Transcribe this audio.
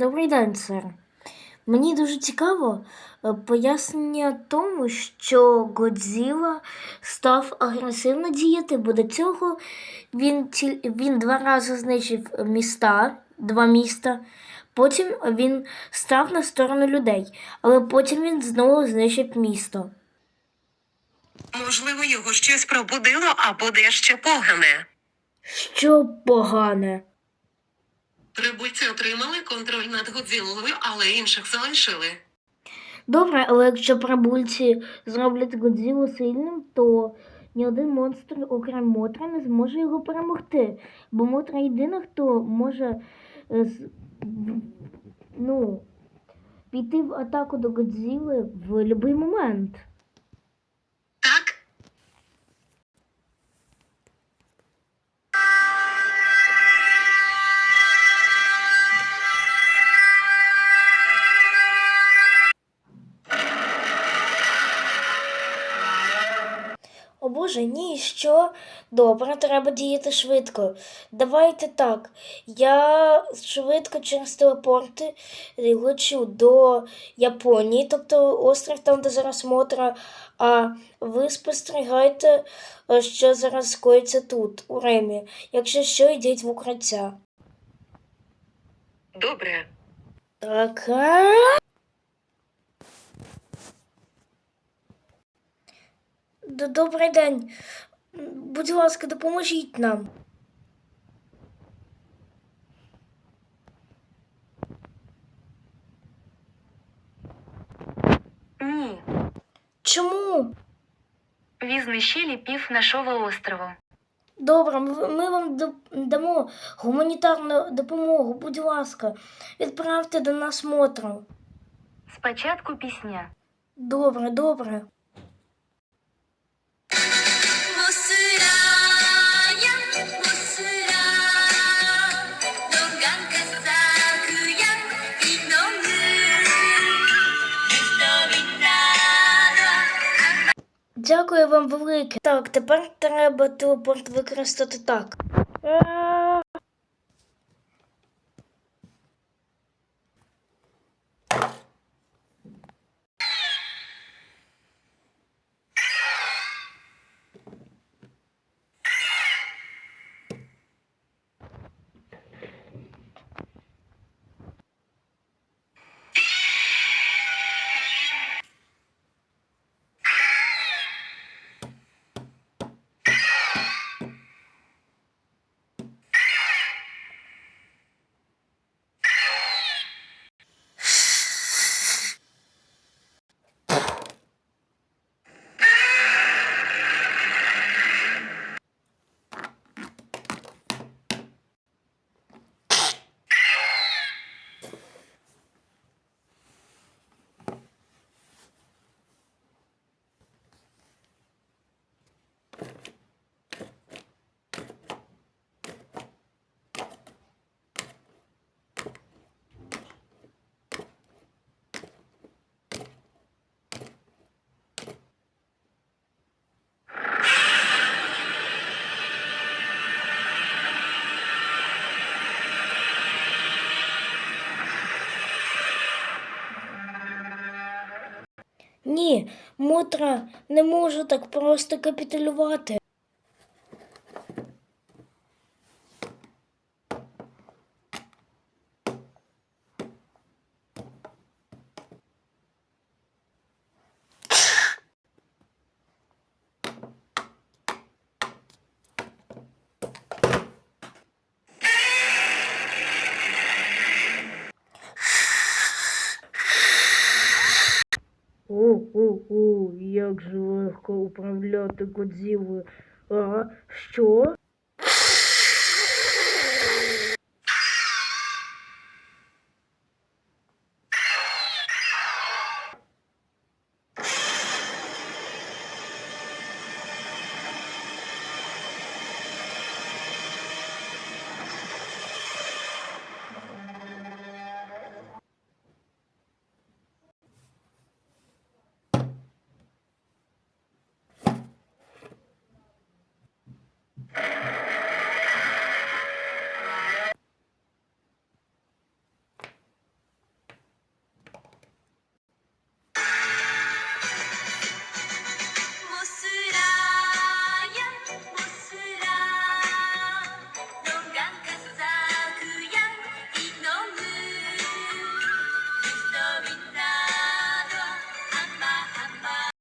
Добрий день, сер. Мені дуже цікаво е, пояснення тому, що Годзіла став агресивно діяти, бо до цього він, він два рази знищив міста, два міста. Потім він став на сторону людей, але потім він знову знищив місто. Можливо, його щось пробудило або дещо погане. Що погане? Прибульці отримали контроль над Годзілою, але інших залишили. Добре, але якщо прибульці зроблять Годзілу сильним, то ні один монстр, окрім Мотра, не зможе його перемогти. Бо Мотра єдина, хто може е, ну, піти в атаку до Годзіли в будь-який момент. Боже, ні, що? Добре, треба діяти швидко. Давайте так. Я швидко через телепорти лечу до Японії, тобто острів там, де зараз Мотра, а ви спостерігайте, що зараз скоїться тут, у Ремі. Якщо що, йдіть в укриття. Добре. Так. а? Добрий день. Будь ласка, допоможіть нам. Ні, Чому? ви знищили пів нашого острову. Добре, ми вам дамо гуманітарну допомогу. Будь ласка, відправте до нас Мотру. Спочатку пісня. Добре, добре. Велике. Так, тепер треба телепорт використати так. Ні, Мотра не може так просто капітулювати. О-о-о, як же легко управляти Годзілою. А, що?